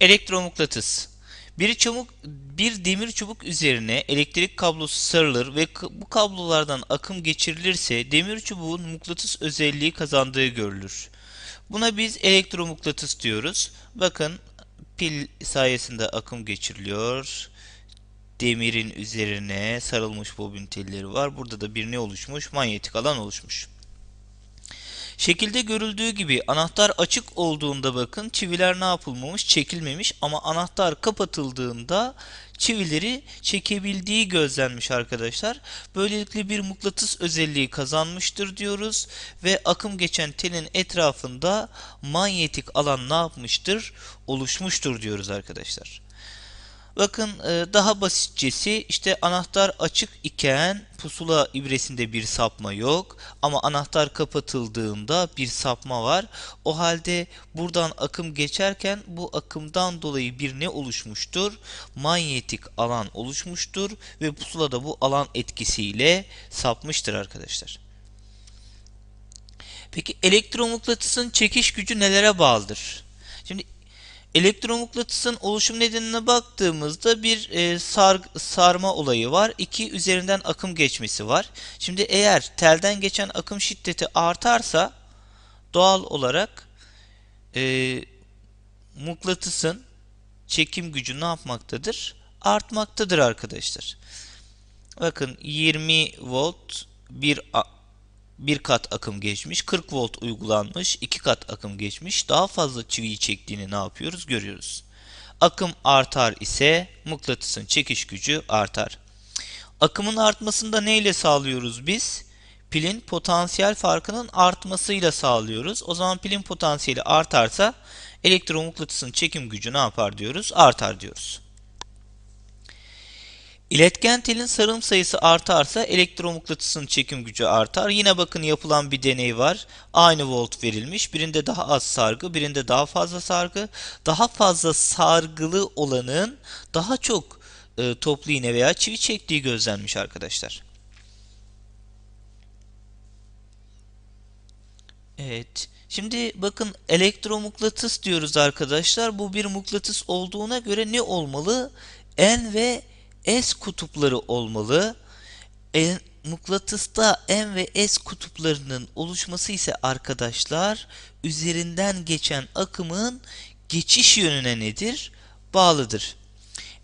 Elektromıknatıs. Bir çabuk bir demir çubuk üzerine elektrik kablosu sarılır ve bu kablolardan akım geçirilirse demir çubuğun mıknatıs özelliği kazandığı görülür. Buna biz elektromıknatıs diyoruz. Bakın pil sayesinde akım geçiriliyor. Demirin üzerine sarılmış bobin telleri var. Burada da bir ne oluşmuş? Manyetik alan oluşmuş. Şekilde görüldüğü gibi anahtar açık olduğunda bakın çiviler ne yapılmamış? Çekilmemiş ama anahtar kapatıldığında çivileri çekebildiği gözlenmiş arkadaşlar. Böylelikle bir mıknatıs özelliği kazanmıştır diyoruz ve akım geçen telin etrafında manyetik alan ne yapmıştır? Oluşmuştur diyoruz arkadaşlar. Bakın e, daha basitçesi işte anahtar açık iken pusula ibresinde bir sapma yok ama anahtar kapatıldığında bir sapma var. O halde buradan akım geçerken bu akımdan dolayı bir ne oluşmuştur? Manyetik alan oluşmuştur ve pusula da bu alan etkisiyle sapmıştır arkadaşlar. Peki elektromıknatısın çekiş gücü nelere bağlıdır? Şimdi Elektromıknatısın oluşum nedenine baktığımızda bir e, sar, sarma olayı var. İki üzerinden akım geçmesi var. Şimdi eğer telden geçen akım şiddeti artarsa doğal olarak e, mıknatısın çekim gücü ne yapmaktadır? Artmaktadır arkadaşlar. Bakın 20 volt bir bir kat akım geçmiş, 40 volt uygulanmış, 2 kat akım geçmiş. Daha fazla çiviyi çektiğini ne yapıyoruz? Görüyoruz. Akım artar ise mıknatısın çekiş gücü artar. Akımın artmasını da neyle sağlıyoruz biz? Pilin potansiyel farkının artmasıyla sağlıyoruz. O zaman pilin potansiyeli artarsa elektromıknatısın çekim gücü ne yapar diyoruz? Artar diyoruz. İletken telin sarım sayısı artarsa elektromıknatısın çekim gücü artar. Yine bakın yapılan bir deney var. Aynı volt verilmiş. Birinde daha az sargı, birinde daha fazla sargı. Daha fazla sargılı olanın daha çok e, toplu iğne veya çivi çektiği gözlenmiş arkadaşlar. Evet. Şimdi bakın elektromıknatıs diyoruz arkadaşlar. Bu bir mıknatıs olduğuna göre ne olmalı? N ve S kutupları olmalı. E, mıknatısta N ve S kutuplarının oluşması ise arkadaşlar üzerinden geçen akımın geçiş yönüne nedir? Bağlıdır.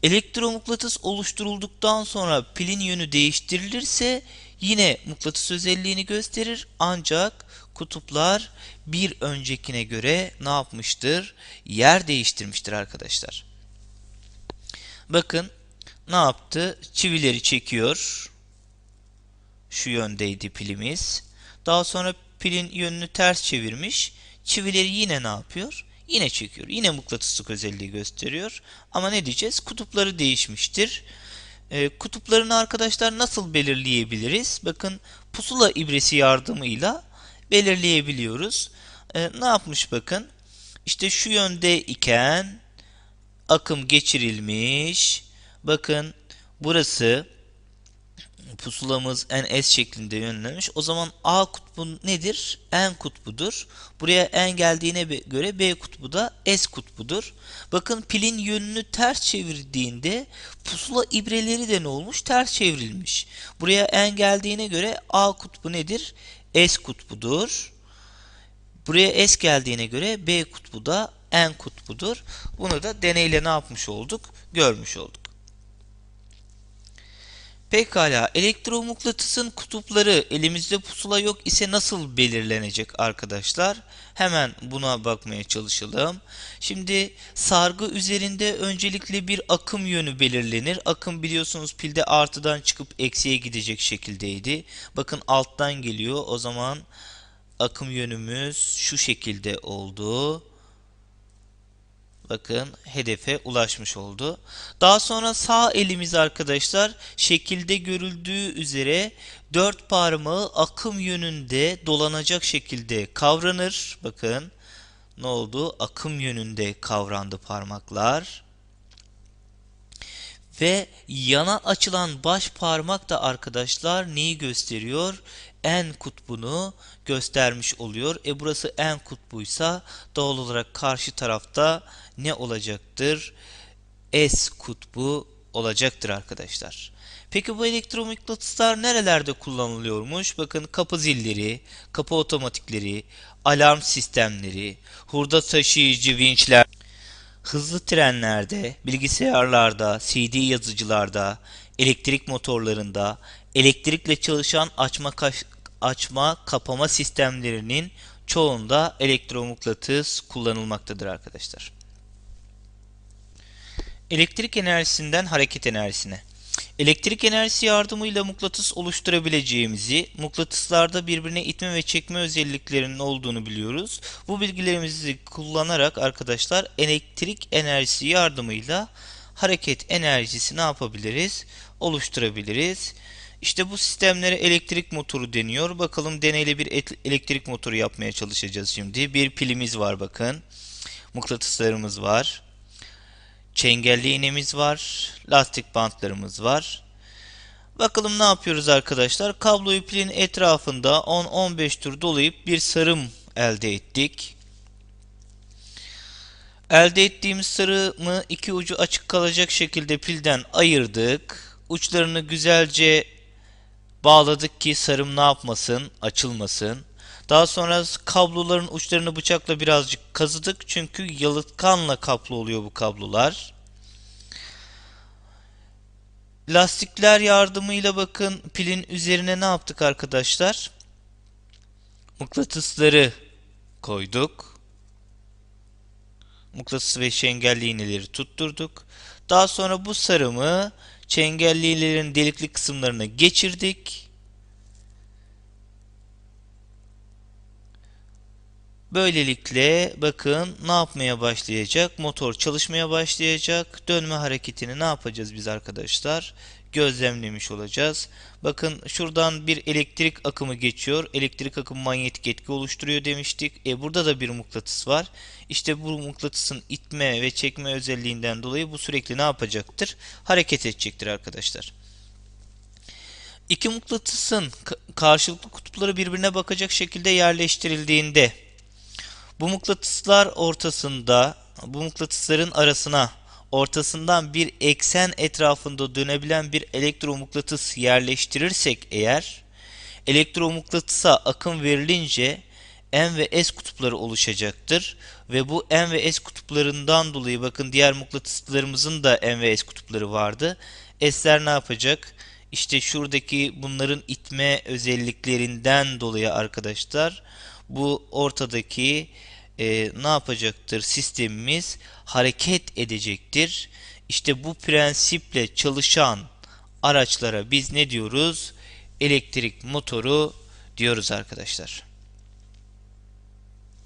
Elektromıknatıs oluşturulduktan sonra pilin yönü değiştirilirse yine mıknatıs özelliğini gösterir ancak kutuplar bir öncekine göre ne yapmıştır? Yer değiştirmiştir arkadaşlar. Bakın ne yaptı? Çivileri çekiyor. Şu yöndeydi pilimiz. Daha sonra pilin yönünü ters çevirmiş. Çivileri yine ne yapıyor? Yine çekiyor. Yine mıknatıslık özelliği gösteriyor. Ama ne diyeceğiz? Kutupları değişmiştir. E, kutuplarını arkadaşlar nasıl belirleyebiliriz? Bakın pusula ibresi yardımıyla belirleyebiliyoruz. E, ne yapmış bakın? İşte şu yönde iken akım geçirilmiş. Bakın burası pusulamız n s şeklinde yönlenmiş. O zaman A kutbu nedir? N kutbudur. Buraya N geldiğine göre B kutbu da S kutbudur. Bakın pilin yönünü ters çevirdiğinde pusula ibreleri de ne olmuş? Ters çevrilmiş. Buraya N geldiğine göre A kutbu nedir? S kutbudur. Buraya S geldiğine göre B kutbu da N kutbudur. Bunu da deneyle ne yapmış olduk? Görmüş olduk. Pekala elektromıknatısın kutupları elimizde pusula yok ise nasıl belirlenecek arkadaşlar? Hemen buna bakmaya çalışalım. Şimdi sargı üzerinde öncelikle bir akım yönü belirlenir. Akım biliyorsunuz pilde artıdan çıkıp eksiye gidecek şekildeydi. Bakın alttan geliyor. O zaman akım yönümüz şu şekilde oldu. Bakın hedefe ulaşmış oldu. Daha sonra sağ elimiz arkadaşlar şekilde görüldüğü üzere dört parmağı akım yönünde dolanacak şekilde kavranır. Bakın ne oldu? Akım yönünde kavrandı parmaklar. Ve yana açılan baş parmak da arkadaşlar neyi gösteriyor? En kutbunu göstermiş oluyor. E burası en kutbuysa doğal olarak karşı tarafta ne olacaktır? S kutbu olacaktır arkadaşlar. Peki bu elektromıknatıslar nerelerde kullanılıyormuş? Bakın kapı zilleri, kapı otomatikleri, alarm sistemleri, hurda taşıyıcı vinçler, hızlı trenlerde, bilgisayarlarda, CD yazıcılarda, elektrik motorlarında, elektrikle çalışan açma açma kapama sistemlerinin çoğunda elektromıknatıs kullanılmaktadır arkadaşlar. Elektrik enerjisinden hareket enerjisine. Elektrik enerjisi yardımıyla mıknatıs oluşturabileceğimizi, mıknatıslarda birbirine itme ve çekme özelliklerinin olduğunu biliyoruz. Bu bilgilerimizi kullanarak arkadaşlar elektrik enerjisi yardımıyla hareket enerjisi ne yapabiliriz? Oluşturabiliriz. İşte bu sistemlere elektrik motoru deniyor. Bakalım deneyli bir elektrik motoru yapmaya çalışacağız şimdi. Bir pilimiz var bakın. Mıknatıslarımız var. Çengelli iğnemiz var. Lastik bantlarımız var. Bakalım ne yapıyoruz arkadaşlar? Kabloyu pilin etrafında 10-15 tur dolayıp bir sarım elde ettik. Elde ettiğimiz sarımı iki ucu açık kalacak şekilde pilden ayırdık. Uçlarını güzelce bağladık ki sarım ne yapmasın, açılmasın. Daha sonra kabloların uçlarını bıçakla birazcık kazıdık çünkü yalıtkanla kaplı oluyor bu kablolar. Lastikler yardımıyla bakın pilin üzerine ne yaptık arkadaşlar? Mıknatısları koyduk. Mıknatıs ve çengelli iğneleri tutturduk. Daha sonra bu sarımı çengelli iğnelerin delikli kısımlarına geçirdik. Böylelikle bakın ne yapmaya başlayacak? Motor çalışmaya başlayacak. Dönme hareketini ne yapacağız biz arkadaşlar? Gözlemlemiş olacağız. Bakın şuradan bir elektrik akımı geçiyor. Elektrik akımı manyetik etki oluşturuyor demiştik. E burada da bir mıknatıs var. İşte bu mıknatısın itme ve çekme özelliğinden dolayı bu sürekli ne yapacaktır? Hareket edecektir arkadaşlar. İki mıknatısın karşılıklı kutupları birbirine bakacak şekilde yerleştirildiğinde bu mıknatıslar ortasında, bu mıknatısların arasına ortasından bir eksen etrafında dönebilen bir elektromıknatıs yerleştirirsek eğer, elektromıknatısa akım verilince N ve S kutupları oluşacaktır. Ve bu N ve S kutuplarından dolayı bakın diğer mıknatıslarımızın da N ve S kutupları vardı. S'ler ne yapacak? İşte şuradaki bunların itme özelliklerinden dolayı arkadaşlar bu ortadaki e, ne yapacaktır? Sistemimiz hareket edecektir. İşte bu prensiple çalışan araçlara biz ne diyoruz? Elektrik motoru diyoruz arkadaşlar.